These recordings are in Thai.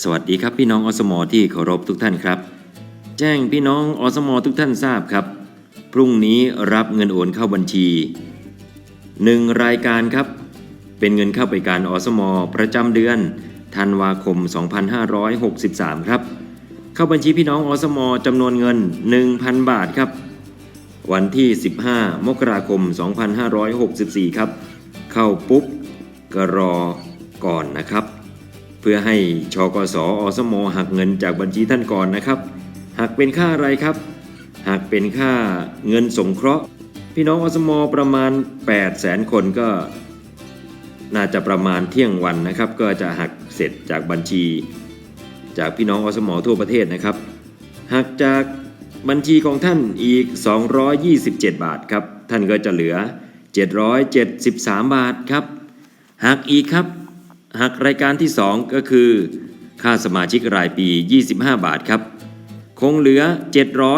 สวัสดีครับพี่น้องอสมที่เคารพทุกท่านครับ แจ้งพี่น้องอสมทุกท่านทราบครับ พรุ่งนี้รับเงินโอนเข้าบัญชีหนึ่งรายการครับ เป็นเงินเข้าไปการอสมประจำเดือนธันวาคม 2563 ครับ เข้าบัญชีพี่น้องอสมจำนวนเงิน 1,000 บาทครับ วันที่ 15 มกราคม 2564 ครับ เข้าปุ๊บก็รอก่อนนะครับ เพื่อให้ชกสอสมหักเงินจากบัญชีท่านก่อนนะครับ หักเป็นค่าอะไรครับ หักเป็นค่าเงินสงเคราะห์ พี่น้องอสมประมาณ 8 0 0แสนคนก็ น่าจะประมาณเที่ยงวันนะครับ ก็จะหักเสร็จจากบัญชี จากพี่น้องอสมทั่วประเทศนะครับ หักจากบัญชีของท่านอีก 227 บาทครับ ท่านก็จะเหลือ 773 บาทครับ หักอีกครับ หักรายการที่ 2 ก็คือ ค่าสมาชิกรายปี 25 บาทครับ คงเหลือ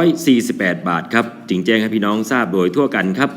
748 บาทครับ จึงแจ้งให้พี่น้องทราบโดยทั่วกันครับ